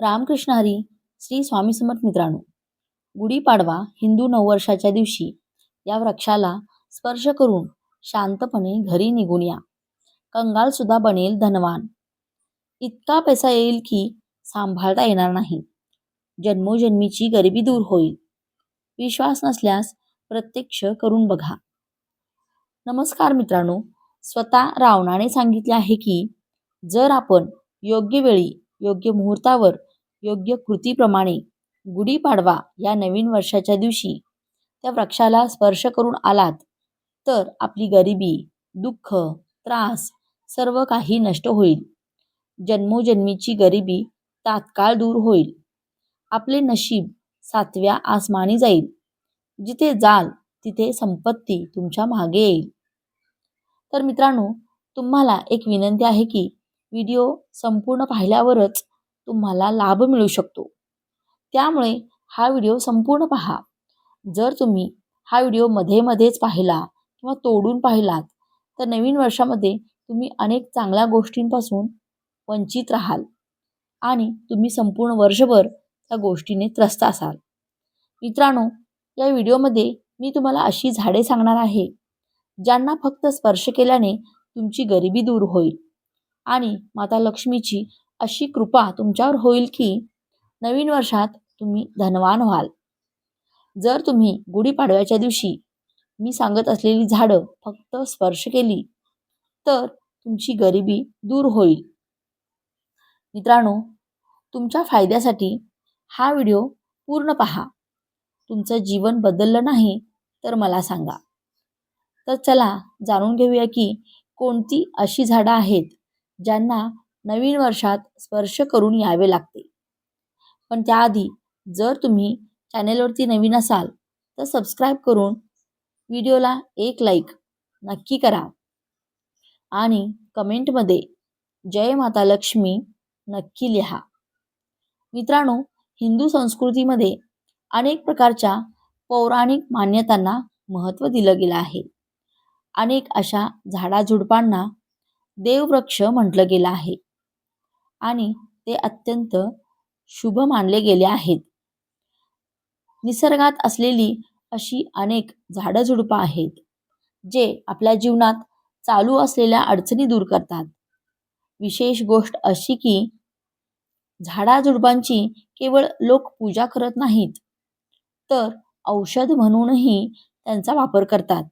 रामकृष्ण हरी श्री स्वामी समर्थ मित्रांनो. गुढीपाडवा हिंदू नववर्षाच्या दिवशी या वृक्षाला स्पर्श करून शांतपणे घरी निघून या. कंगाल सुद्धा बनेल धनवान. इतका पैसा येईल की सांभाळता येणार नाही. जन्मोजन्मीची गरिबी दूर होईल. विश्वास नसल्यास प्रत्यक्ष करून बघा. नमस्कार मित्रांनो स्वतः रावणाने सांगितले आहे की जर आपण योग्य वेळी योग्य मुहूर्तावर योग्य कृतीप्रमाणे गुढीपाडवा या नवीन वर्षाच्या दिवशी त्या वृक्षाला स्पर्श करून आलात तर आपली गरिबी दुःख त्रास सर्व काही नष्ट होईल. जन्मोजन्मीची गरिबी तात्काळ दूर होईल. आपले नशीब सातव्या आसमानी जाईल. जिथे जाल तिथे संपत्ती तुमच्या मागे येईल. तर मित्रांनो तुम्हाला एक विनंती आहे की व्हिडिओ संपूर्ण पाहिल्यावरच तुम्हाला लाभ मिळू शकतो. त्यामुळे हा व्हिडिओ संपूर्ण पहा. जर तुम्ही हा व्हिडिओमध्ये मध्येच पाहिला किंवा तोडून पाहिलात तर नवीन वर्षामध्ये तुम्ही अनेक चांगल्या गोष्टींपासून वंचित राहाल आणि तुम्ही संपूर्ण वर्षभर त्या गोष्टीने त्रस्त असाल. मित्रांनो या व्हिडिओमध्ये मी तुम्हाला अशी झाडे सांगणार आहे ज्यांना फक्त स्पर्श केल्याने तुमची गरिबी दूर होईल आणि माता लक्ष्मीची अशी कृपा तुमच्यावर होईल की नवीन वर्षात तुम्ही धनवान व्हाल. जर तुम्ही गुढीपाडव्याच्या दिवशी मी सांगत असलेली झाडं फक्त स्पर्श केली तर तुमची गरिबी दूर होईल. मित्रांनो तुमच्या फायद्यासाठी हा व्हिडिओ पूर्ण पहा. तुमचं जीवन बदललं नाही तर मला सांगा. तर चला जाणून घेऊया की कोणती अशी झाडं आहेत ज्यांना नवीन वर्षात स्पर्श करून यावे लागते. पण त्याआधी जर तुम्ही चॅनेलवरती नवीन असाल तर सबस्क्राईब करून व्हिडिओला एक लाईक नक्की करा. आणि कमेंटमध्ये जय माता लक्ष्मी नक्की लिहा. मित्रांनो हिंदू संस्कृतीमध्ये अनेक प्रकारच्या पौराणिक मान्यतांना महत्त्व दिलं गेलं आहे. अनेक अशा झाडाझुडपांना देववृक्ष म्हटलं गेलं आहे. आणि ते अत्यंत शुभ मानले गेले आहेत. निसर्गात असलेली अशी अनेक झाडझुडपं आहेत जे आपल्या जीवनात चालू असलेल्या अडचणी दूर करतात. विशेष गोष्ट अशी की झाडाझुडपांची केवळ लोक पूजा करत नाहीत तर औषध म्हणूनही त्यांचा वापर करतात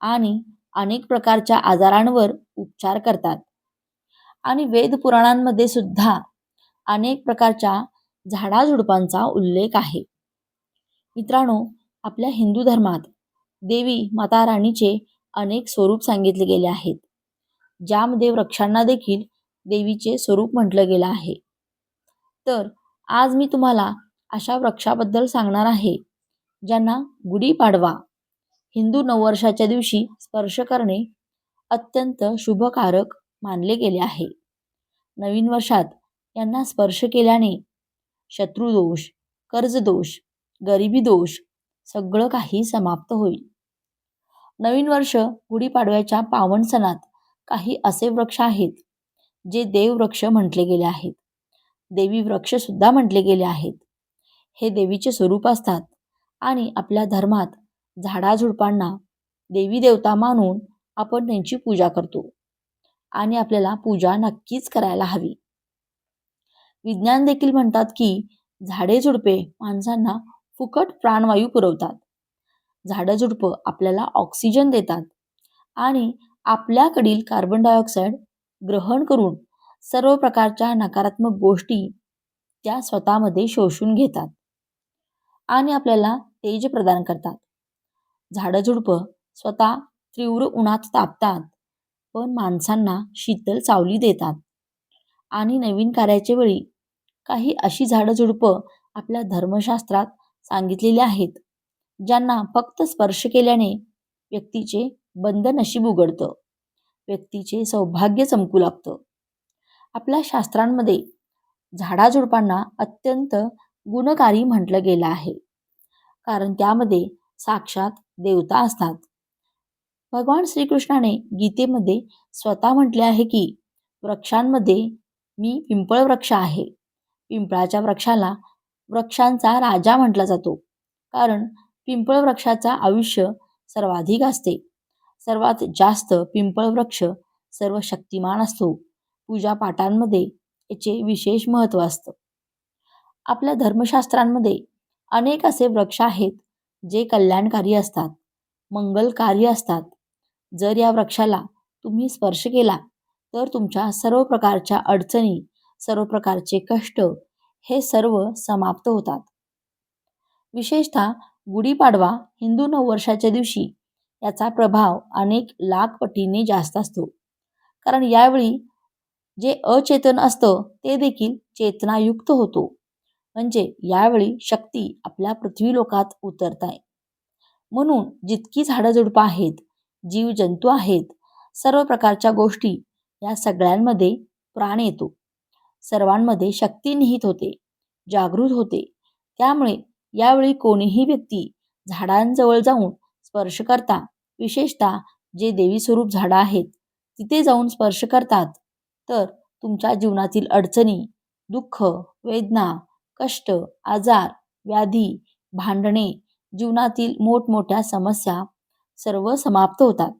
आणि अनेक प्रकारच्या आजारांवर उपचार करतात. आणि वेद पुराणांमध्ये सुद्धा अनेक प्रकारच्या झाडाझुडपांचा उल्लेख आहे. मित्रांनो आपल्या हिंदू धर्मात देवी माता राणीचे अनेक स्वरूप सांगितले गेले आहेत. ज्यामध्ये वृक्षांना देखील देवीचे स्वरूप म्हटलं गेलं आहे. तर आज मी तुम्हाला अशा वृक्षाबद्दल सांगणार आहे ज्यांना गुढीपाडवा हिंदू नववर्षाच्या दिवशी स्पर्श करणे अत्यंत शुभकारक मानले गेले आहे. नवीन वर्षात यांना स्पर्श केल्याने शत्रुदोष कर्जदोष गरिबी दोष सगळं काही समाप्त होईल. नवीन वर्ष गुढीपाडव्याच्या पावन सणात काही असे वृक्ष आहेत जे देववृक्ष म्हटले गेले आहेत. देवी वृक्षसुद्धा म्हटले गेले आहेत. हे देवीचे स्वरूप असतात आणि आपल्या धर्मात झाडाझुडपांना देवी देवता मानून आपण त्यांची पूजा करतो. आणि आपल्याला पूजा नक्कीच करायला हवी. विज्ञान देखील म्हणतात की झाडे झुडपे माणसांना फुकट प्राणवायू पुरवतात. झाडं झुडपं आपल्याला ऑक्सिजन देतात आणि आपल्याकडील कार्बन डायऑक्साईड ग्रहण करून सर्व प्रकारच्या नकारात्मक गोष्टी त्या स्वतःमध्ये शोषून घेतात आणि आपल्याला तेज प्रदान करतात. झाडं झुडपं स्वतः तीव्र उन्हात तापतात. पण माणसांना शीतल सावली देतात. आणि नवीन कार्याच्या वेळी काही अशी झाडंझुडपं आपल्या धर्मशास्त्रात सांगितलेली आहेत ज्यांना फक्त स्पर्श केल्याने व्यक्तीचे बंद नशीब उघडतं व्यक्तीचे सौभाग्य चमकू लागतं. आपल्या शास्त्रांमध्ये झाडाझुडपांना अत्यंत गुणकारी म्हटलं गेलं आहे कारण त्यामध्ये साक्षात देवता असतात. भगवान श्रीकृष्णाने गीतेमध्ये स्वतः म्हटले आहे की वृक्षांमध्ये मी पिंपळ वृक्ष आहे. पिंपळाच्या वृक्षाला वृक्षांचा राजा म्हटला जातो. कारण पिंपळ वृक्षाचा आयुष्य सर्वाधिक असते. सर्वात जास्त पिंपळ वृक्ष सर्व शक्तिमान असतो. पूजापाठांमध्ये याचे विशेष महत्त्व असतं. आपल्या धर्मशास्त्रांमध्ये अनेक असे वृक्ष आहेत जे कल्याणकारी असतात मंगलकारी असतात जर या वृक्षाला तुम्ही स्पर्श केला तर तुमच्या सर्व प्रकारच्या अडचणी सर्व प्रकारचे कष्ट हे सर्व समाप्त होतात. विशेषतः गुढीपाडवा हिंदू नववर्षाच्या दिवशी याचा प्रभाव अनेक लाख पटीने जास्त असतो. कारण यावेळी जे अचेतन असतं ते देखील चेतनायुक्त होतो. म्हणजे यावेळी शक्ती आपल्या पृथ्वी लोकात उतरत आहे. म्हणून जितकी झाडं झुडपं आहेत जीव जंतू आहेत. सर्व प्रकारच्या गोष्टी या सगळ्यांमध्ये प्राण येतो. सर्वांमध्ये शक्ती निहित होते जागृत होते. त्यामुळे यावेळी कोणीही व्यक्ती झाडांजवळ जाऊन स्पर्श करता विशेषतः जे देवी स्वरूप झाडं आहेत तिथे जाऊन स्पर्श करतात. तर तुमच्या जीवनातील अडचणी दुःख वेदना कष्ट आजार व्याधी भांडणे जीवनातील मोठमोठ्या समस्या सर्व समाप्त होतात.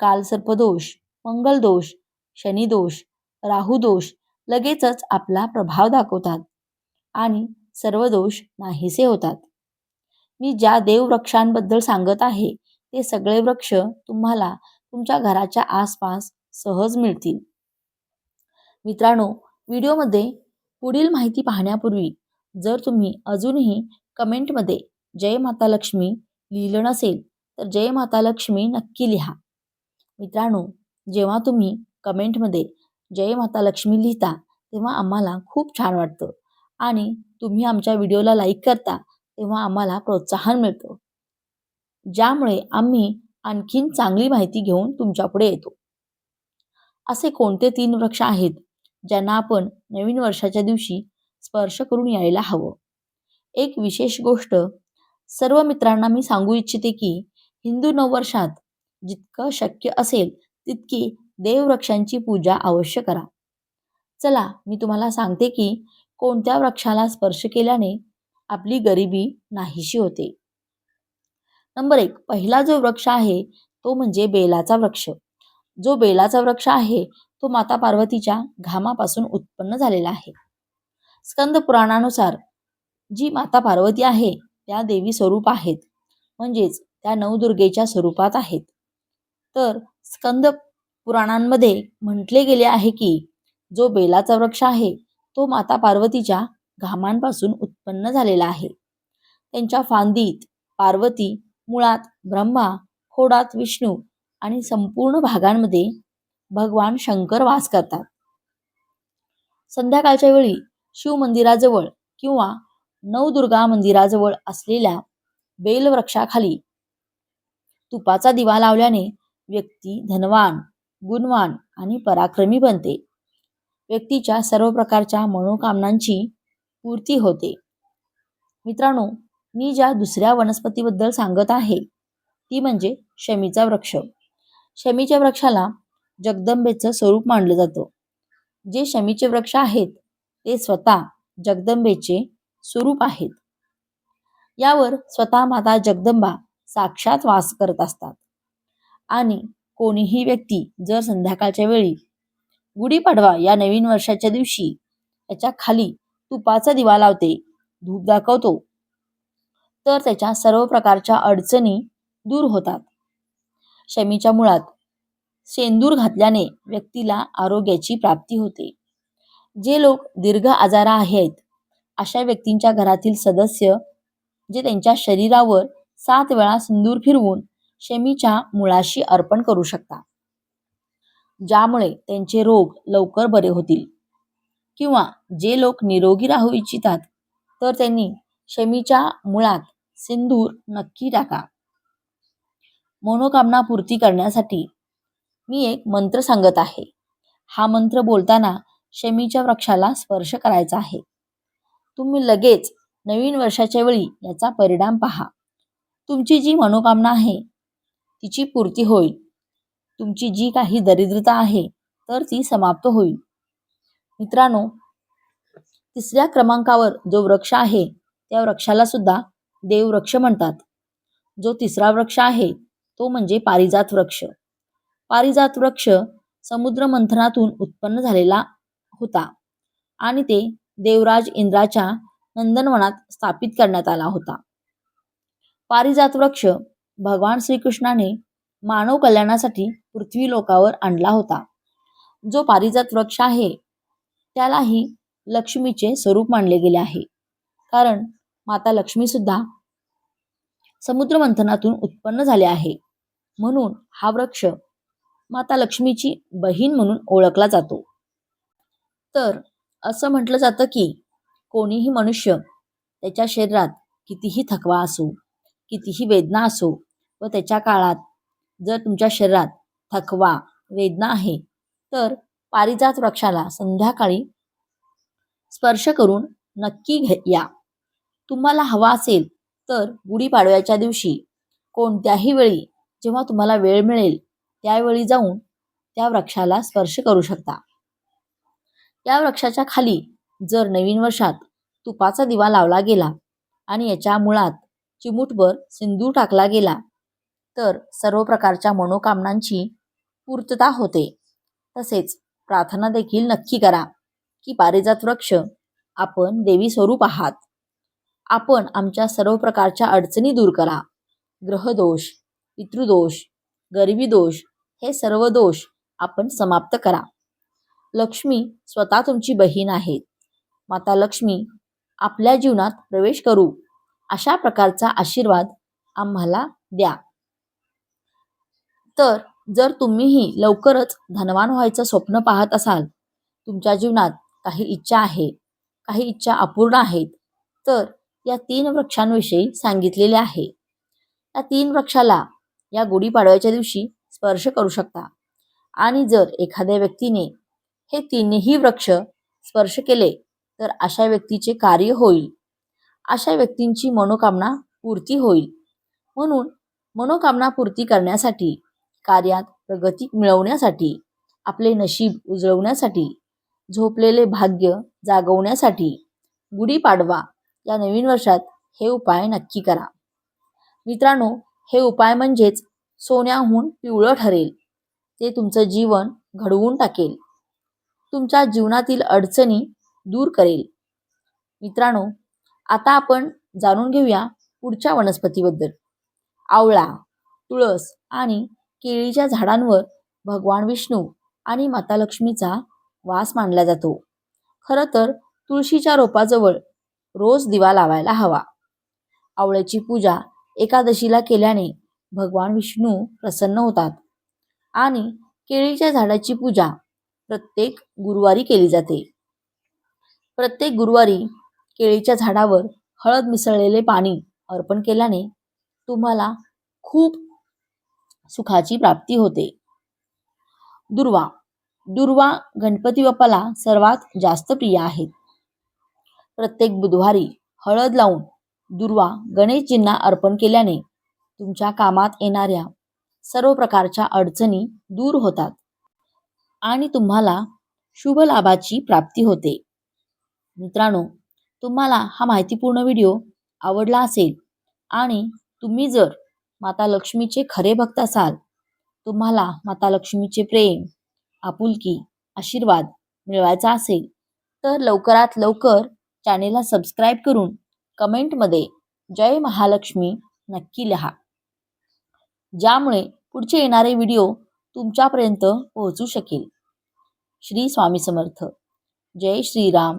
कालसर्पदोष मंगलदोष शनिदोष राहुदोष लगेचच आपला प्रभाव दाखवतात आणि सर्व दोष नाहीसे होतात. मी ज्या देववृक्षांबद्दल सांगत आहे ते सगळे वृक्ष तुम्हाला तुमच्या घराच्या आसपास सहज मिळतील. मित्रांनो व्हिडिओमध्ये पुढील माहिती पाहण्यापूर्वी जर तुम्ही अजूनही कमेंटमध्ये जय माता लक्ष्मी लिहिलं नसेल तर जय माता लक्ष्मी नक्की लिहा. मित्रांनो जेव्हा तुम्ही कमेंटमध्ये जय माता लक्ष्मी लिहिता तेव्हा आम्हाला खूप छान वाटतं. आणि तुम्ही आमच्या व्हिडिओला लाईक करता तेव्हा आम्हाला प्रोत्साहन मिळतं. ज्यामुळे आम्ही आणखीन चांगली माहिती घेऊन तुमच्यापुढे येतो. असे कोणते तीन वृक्ष आहेत ज्यांना आपण नवीन वर्षाच्या दिवशी स्पर्श करून यायला हवं? एक विशेष गोष्ट सर्व मित्रांना मी सांगू इच्छिते की हिंदू नववर्षात जितकं शक्य असेल तितकी देववृक्षांची पूजा अवश्य करा. चला मी तुम्हाला सांगते की कोणत्या वृक्षाला स्पर्श केल्याने आपली गरिबी नाहीशी होते. नंबर एक पहिला जो वृक्ष आहे तो म्हणजे बेलाचा वृक्ष. जो बेलाचा वृक्ष आहे तो माता पार्वतीच्या घामापासून उत्पन्न झालेला आहे. स्कंद पुराणानुसार जी माता पार्वती आहे त्या देवी स्वरूप आहेत. म्हणजेच त्या नवदुर्गेच्या स्वरूपात आहेत. तर स्कंद पुराणांमध्ये म्हटले गेले आहे की जो बेलाचा वृक्ष आहे तो माता पार्वतीच्या घामांपासून उत्पन्न झालेला आहे. त्यांच्या फांदीत पार्वती मुळात ब्रह्मा खोडात विष्णू आणि संपूर्ण भागांमध्ये भगवान शंकर वास करतात. संध्याकाळच्या वेळी शिव मंदिराजवळ किंवा नवदुर्गा मंदिराजवळ असलेल्या बेलवृक्षाखाली तुपाचा दिवा लावल्याने व्यक्ती धनवान गुणवान आणि पराक्रमी बनते. व्यक्तीच्या सर्व प्रकारच्या मनोकामनांची पूर्ती होते. मित्रांनो मी ज्या दुसऱ्या वनस्पतीबद्दल सांगत आहे ती म्हणजे शमीचा वृक्ष. शमीच्या वृक्षाला जगदंबेचं स्वरूप मानलं जातं. जे शमीचे वृक्ष आहेत ते स्वतः जगदंबेचे स्वरूप आहेत. यावर स्वतः माता जगदंबा साक्षात वास करत असतात. आणि कोणीही व्यक्ती जर संध्याकाळच्या वेळी गुढीपाडवा या नवीन वर्षाच्या दिवशी त्याच्याखाली तुपाचा दिवा लावते धूप दाखवतो तर त्याच्या सर्व प्रकारच्या अडचणी दूर होतात. शमीच्या मुळात सेंदूर घातल्याने व्यक्तीला आरोग्याची प्राप्ती होते. जे लोक दीर्घ आजारा आहेत अशा व्यक्तींच्या घरातील सदस्य जे त्यांच्या शरीरावर सात वेळा सिंदूर फिरवून शमीच्या मुळाशी अर्पण करू शकता. ज्यामुळे त्यांचे रोग लवकर बरे होतील. किंवा जे लोक निरोगी राहू इच्छितात तर त्यांनी शमीच्या मुळात सिंदूर नक्की टाका. मनोकामना पूर्ती करण्यासाठी मी एक मंत्र सांगत आहे. हा मंत्र बोलताना शमीच्या वृक्षाला स्पर्श करायचा आहे. तुम्ही लगेच नवीन वर्षाच्या वेळी याचा परिणाम पहा. तुमची जी मनोकामना आहे तिची पूर्ती होईल. तुमची जी काही दरिद्रता आहे तर ती समाप्त होईल. मित्रांनो तिसऱ्या क्रमांकावर जो वृक्ष आहे त्या वृक्षाला सुद्धा देववृक्ष म्हणतात. जो तिसरा वृक्ष आहे तो म्हणजे पारिजात वृक्ष. पारिजात वृक्ष समुद्र मंथनातून उत्पन्न झालेला होता आणि ते देवराज इंद्राच्या नंदनवनात स्थापित करण्यात आला होता. पारिजात वृक्ष भगवान श्रीकृष्णाने मानव कल्याणासाठी पृथ्वी लोकावर आणला होता. जो पारिजात वृक्ष आहे त्यालाही लक्ष्मीचे स्वरूप मानले गेले आहे. कारण माता लक्ष्मी सुद्धा समुद्र मंथनातून उत्पन्न झाले आहे. म्हणून हा वृक्ष माता लक्ष्मीची बहीण म्हणून ओळखला जातो. तर असं म्हटलं जातं की कोणीही मनुष्य त्याच्या शरीरात कितीही थकवा असो कितीही वेदना असो व त्याच्या काळात जर तुमच्या शरीरात थकवा वेदना आहे तर पारिजात वृक्षाला संध्याकाळी स्पर्श करून नक्की घे या. तुम्हाला हवा असेल तर गुढीपाडव्याच्या दिवशी कोणत्याही वेळी जेव्हा तुम्हाला वेळ मिळेल त्यावेळी जाऊन त्या वृक्षाला स्पर्श करू शकता. या वृक्षाच्या खाली जर नवीन वर्षात तुपाचा दिवा लावला गेला आणि याच्या मुळात चिमूटभर सिंदूर टाकला गेला. तर सर्व प्रकारच्या मनोकामनांची पूर्तता होते. तसेच प्रार्थना देखील नक्की करा की पारिजात वृक्ष आपण देवी स्वरूप आहात. आपण आमच्या सर्व प्रकारच्या अडचणी दूर करा. ग्रहदोष पितृदोष गरिबी दोष हे सर्व दोष आपण समाप्त करा. लक्ष्मी स्वतः तुमची बहीण आहे. माता लक्ष्मी आपल्या जीवनात प्रवेश करू. अशा प्रकारचा आशीर्वाद आम्हाला द्या. तर जर तुम्हीही लवकरच धनवान व्हायचं स्वप्न पाहत असाल तुमच्या जीवनात काही इच्छा आहे काही इच्छा अपूर्ण आहेत तर या तीन वृक्षांविषयी सांगितलेले आहे. या तीन वृक्षाला या गुढीपाडव्याच्या दिवशी स्पर्श करू शकता. आणि जर एखाद्या व्यक्तीने हे तीनही वृक्ष स्पर्श केले तर अशा व्यक्तीचे कार्य होईल. अशा व्यक्तींची मनोकामना पूर्ती होईल. म्हणून मनोकामना पूर्ती करण्यासाठी कार्यात प्रगती मिळवण्यासाठी आपले नशीब उजळवण्यासाठी झोपलेले भाग्य जागवण्यासाठी गुढीपाडवा या नवीन वर्षात हे उपाय नक्की करा. मित्रांनो हे उपाय म्हणजेच सोन्याहून पिवळं ठरेल. ते तुमचं जीवन घडवून टाकेल. तुमच्या जीवनातील अडचणी दूर करेल. मित्रांनो आता आपण जाणून घेऊया पुढच्या वनस्पतीबद्दल. आवळा तुळस आणि केळीच्या झाडांवर भगवान विष्णू आणि माता लक्ष्मीचा वास मानला जातो. खरं तर तुळशीच्या रोपाजवळ रोज दिवा लावायला हवा. आवळ्याची पूजा एकादशीला केल्याने भगवान विष्णू प्रसन्न होतात आणि केळीच्या झाडाची पूजा प्रत्येक गुरुवारी केली जाते. प्रत्येक गुरुवारी केळीच्या झाडावर हळद मिसळलेले पाणी अर्पण केल्याने तुम्हाला खूप सुखाची प्राप्ती होते. दुर्वा दुर्वा गणपती बाप्पाला सर्वात जास्त प्रिय आहेत. प्रत्येक बुधवारी हळद लावून दुर्वा गणेशजींना अर्पण केल्याने तुमच्या कामात येणाऱ्या सर्व प्रकारच्या अडचणी दूर होतात आणि तुम्हाला शुभ लाभाची प्राप्ती होते. मित्रांनो तुम्हाला हा माहितीपूर्ण व्हिडिओ आवडला असेल आणि तुम्ही जर माता लक्ष्मीचे खरे भक्त असाल तुम्हाला माता लक्ष्मीचे प्रेम आपुलकी आशीर्वाद मिळवायचा असेल तर लवकरात लवकर चॅनेलला सबस्क्राईब करून कमेंटमध्ये जय महालक्ष्मी नक्की लिहा. ज्यामुळे पुढचे येणारे व्हिडिओ तुमच्यापर्यंत पोहोचू शकेल. श्री स्वामी समर्थ. जय श्रीराम.